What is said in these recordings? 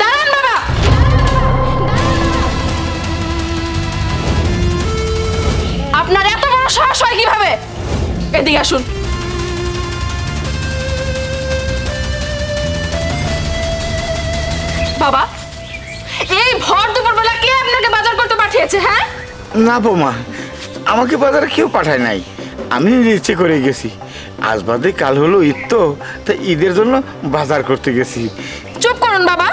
দাঁড়ান বাবা। আপনার এত বড় সাহস হয় কীভাবে? এদিকে আসুন। বাবা এই ভর দুপুরবেলা কে আপনাকে বাজার করতে পাঠিয়েছে হ্যাঁ? না বৌমা আমাকে বাজারে কেউ পাঠায় নাই। আমি ইচ্ছে করে গেছি। আজ বাদে কাল হলো ঈদ তো তাই ঈদের জন্য বাজার করতে গেছি। চুপ করুন বাবা।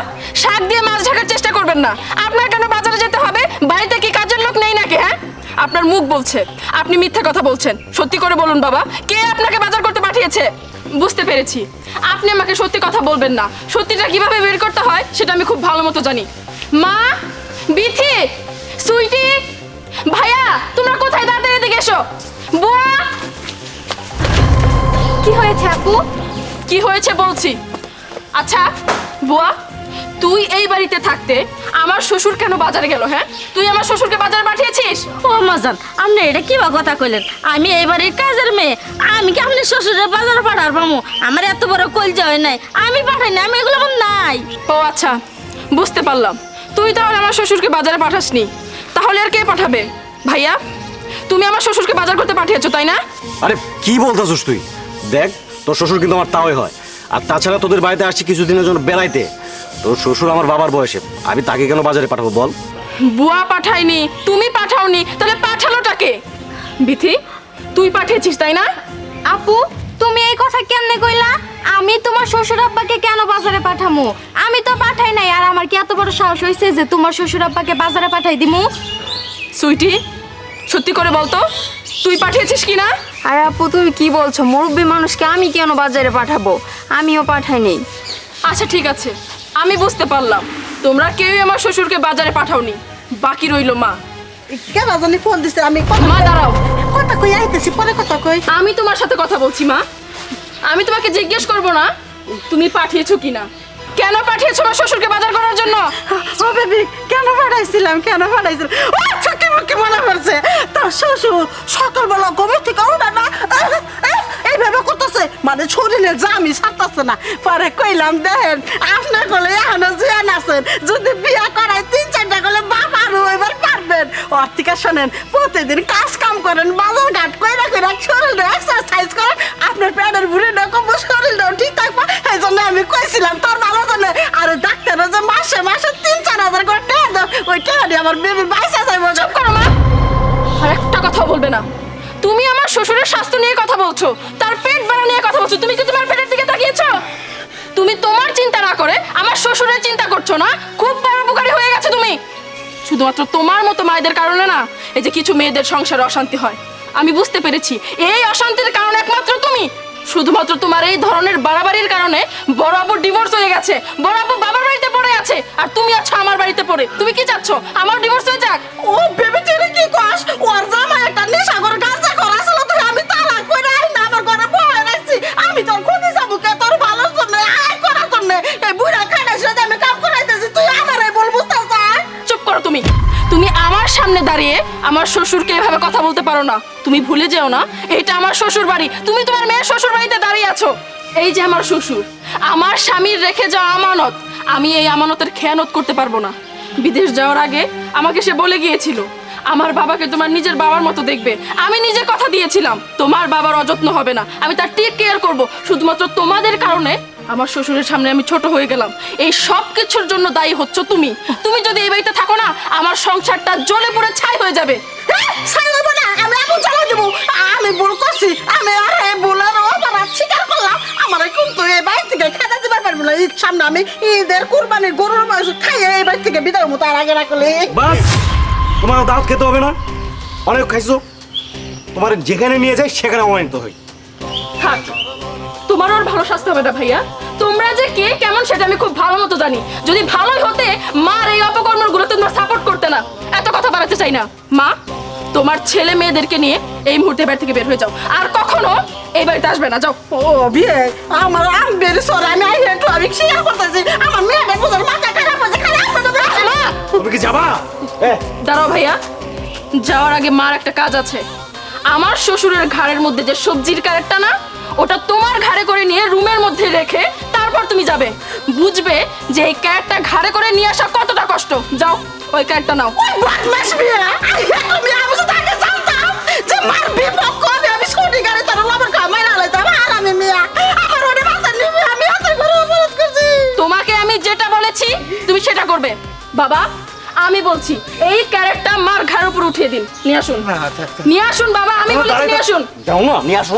শাক দিয়ে মাছ ঢাকার চেষ্টা করবেন না। আপনার কেন বাজারে যেতে হবে? বাড়িতে কি কাজের লোক নেই নাকি হ্যাঁ? আপনার মুখ বলছে। আপনি মিথ্যা কথা বলছেন। সত্যি করে বলুন বাবা কে আপনাকে বাজার করতে পাঠিয়েছে? বুঝতে পেরেছি। আপনি আমাকে সত্যি কথা বলবেন না। সত্যিটা কীভাবে বের করতে হয় সেটা আমি খুব ভালো মতো জানি। মা বিথি সুইটি ভাইয়া তোমরা কোথায়? তাড়াতাড়ি এদিকে এসো। বুয়া! কি হয়েছে আপু? কি হয়েছে বলছি? আচ্ছা বুয়া তুই এই বাড়িতে থাকতে আমার শ্বশুর কেন বাজারে গেল হ্যাঁ? তুই আমার শ্বশুরকে বাজারে পাঠিয়েছিস? ও মজান আপনি এটা কি বা কথা কইলেন? আমি এই বাড়ির কাজের মেয়ে। আমি কি আপনি শ্বশুরের বাজারে পাঠার পামু? আমার এত বড় কল হয় নাই। আমি পাঠাই না আমি এগুলো আমার নাই। ও আচ্ছা বুঝতে পারলাম। তুই তাহলে আমার শ্বশুরকে বাজারে পাঠাসনি। তাহলে আর কে পাঠাবে? ভাইয়া তুমি আমার শ্বশুরকে বাজার করতে পাঠিয়েছো তাই না? আরে কি বলতেছিস তুই? দেখ তোর শ্বশুর কিন্তু আমার তাওই হয়। আর তাছাড়া তোদের বাড়িতে আসছি কিছুদিনের জন্য বেড়াইতে। তোর শ্বশুর আমার বাবার বয়সে। আমি তাকে কেন বাজারে পাঠাবো বল? বুয়া পাঠায়নি তুমি পাঠাওনি তাহলে পাঠালোটাকে বিথি তুই পাঠিয়েছিস তাই না? আপু তুমি এই কথা কেমনে কইলা? আমি তোমার শ্বশুর আব্বাকে কেন বাজারে পাঠামু? আমি তো পাঠাই নাই আর আমার কি এত বড় সাহস হয়েছে যে তোমার শ্বশুর আব্বাকে বাজারে পাঠাই দিমু? সুইটি সত্যি করে বলতো তুই পাঠিয়েছিস কি না? আরে আপু তুমি কি বলছো? মুরব্বী মানুষকে আমি কেন বাজারে পাঠাবো? আমিও পাঠাইনি আচ্ছা ঠিক আছে। আমি বুঝতে পারলাম। তোমরা কেউই আমার শ্বশুরকে বাজারে পাঠাওনি। বাকি রইল মা। কেন জানি ফোন দিছে? আমি কথা মা দাঁড়াও। কথা কই আইতেছি পরে কথা কই। আমি তোমার সাথে কথা বলছি মা। আমি তোমাকে জিজ্ঞেস করব না তুমি পাঠিয়েছো কিনা। কেন পাঠিয়েছো আমার শ্বশুরকে বাজার করার জন্য? ও বেবি কেন পাঠাইছিলাম? কেন পাঠাইছিলাম ও চোখে মুখে মনে পড়ছে তার শ্বশুর সকালবেলা ঘুমে থেকে উঠে না। করতেছে মানে শরীরে জামি ছাড়তেছে না। পরে কইলাম, দেখেন আপনার গলে এখনও জিয়ান আছেন। যদি বিয়া করায় তিন চারটা গলে বাবারও এবার পারবেন। ওর থেকে শোনেন, প্রতিদিন কাজ কাম করেন, বাজার ঘাট কইরা কইরা শরীরে এক্সারসাইজ করেন। আপনার প্যাডের বুড়ি রকম শরীরটাও ঠিক থাকবে। এই জন্য আমি কইছিলাম, তোর ভালো জন্য আর ডাক্তাররা যে মাসে মাসে তিন চার হাজার করে টাকা দাও, ওই টাকা আমার বেবির বাইসা যাইব। চুপ করো মা। আর একটা কথা বলবে না। তুমি আমার শ্বশুরের স্বাস্থ্য নিয়ে কথা বলছো, তার পেট বাড়া নিয়ে কথা বলছো, তুমি কি তোমার পেটের দিকে তাকিয়েছো? তুমি তোমার চিন্তা না করে আমার শ্বশুরের চিন্তা করছ না? খুব বড় উপকারী হয়ে গেছে তুমি। শুধুমাত্র তোমার মতো মায়েদের কারণে না, এই যে কিছু মেয়েদের সংসারে অশান্তি হয়। আমি বুঝতে পেরেছি, এই অশান্তির কারণ একমাত্র তুমি। শুধুমাত্র তোমার এই ধরনের বাড়াবাড়ির কারণে বড় আপুর ডিভোর্স হয়ে গেছে, বড় আপু বাবার বাড়িতে পড়ে আছে, আর তুমি আছো আমার বাড়িতে পড়ে। তুমি কি চাচ্ছ? আমার ডিভোর্স হয়ে আমার শ্বশুরকে এভাবে কথা বলতে পারো না। তুমি ভুলে যেও না, এটা আমার শ্বশুর বাড়ি তুমি তোমার মেয়ের শ্বশুর বাড়িতে দাঁড়িয়ে আছো। এই যে আমার শ্বশুর, আমার স্বামীর রেখে যাওয়া আমানত, আমি এই আমানতের খেয়ানত করতে পারব না। বিদেশ যাওয়ার আগে আমাকে সে বলে গিয়েছিল, আমার বাবাকে তোমার নিজের বাবার মতো দেখবে। আমি নিজে কথা দিয়েছিলাম, তোমার বাবার অযত্ন হবে না। আমি তার টেক কেয়ার করব। শুধুমাত্র তোমাদের কারণে আমার শ্বশুরের সামনে আমি ছোট হয়ে গেলাম। এই সব কিছুর জন্য দায়ী হচ্ছ তুমি। তুমি যদি এই বাড়িতে থাকো না আমার সংসারটা জ্বলে পুড়ে ছাই হয়ে যাবে। ছাই না। আমি দেবো। আমি ভুল করছি। আমি আর এই ভুলের অপরাধ স্বীকার করলাম। আমার কিন্তু এই বাড়ি থেকে খেতে দিতে পারব না। ঈদ সামনে আমি ঈদের কুরবানির গরুর মাংস খাইয়ে এই বাড়ি থেকে বিদায় মতো আর আগে রাখলে বাস তোমার দাঁত খেতে হবে না? অনেক খাইছো? তোমার যেখানে নিয়ে যাই সেখানে অমানিত হই থাক তোমার আর ভালো স্বাস্থ্য হবে না ভাইয়া। তোমরা যে কে কেমন সেটা আমি খুব ভালো মতো জানি। যদি ভালোই হতে মার এই অপকর্মগুলো তোমরা সাপোর্ট করতে না। এত কথা বাড়াতে চাই না। মা তোমার ছেলে মেয়েদেরকে নিয়ে এই মুহূর্তে বাড়ি থেকে বের হয়ে যাও। আর কখনো এই বাড়িতে আসবে না যাও। ও বিয়ে আমার আম বেরি সর আমি আই একটু আমি স্বীকার করতেছি। আমার মেয়েটা বুঝার মাথা খারাপ হয়েছে খালি আপনাদের মা! তুমি কি যাবা? এ। দাঁড়াও ভাইয়া যাওয়ার আগে মার একটা কাজ আছে। আমার শ্বশুরের ঘাড়ের মধ্যে যে সবজির ক্যারেটটা না ওটা তোমার ঘাড়ে করে নিয়ে রুমের মধ্যে রেখে তারপর তুমি যাবে। বুঝবে যে এই ক্যারেটটা ঘাড়ে করে নিয়ে আসা কতটা কষ্ট। যাও ওই ক্যারেটটা নাও। ওই বদমাস মেয়ে! তুমি আমি তো তাকে জানতাম যে মার বিপক করে আমি ছুটি গাড়ি তার লাভার কামাই না লাইতাম আর আমি মেয়ে। আমার ওরে বাজার নিবি আমি এত করে অপরাধ করছি। তোমাকে আমি যেটা বলেছি তুমি সেটা করবে। বাবা আমি বলছি এই ক্যারেটটা মার ঘাড়ের উপর উঠিয়ে দিন। নিয়ে আসুন। নিয়ে আসুন বাবা আমি বলেছি নিয়ে আসুন। যাও না নিয়ে আসো।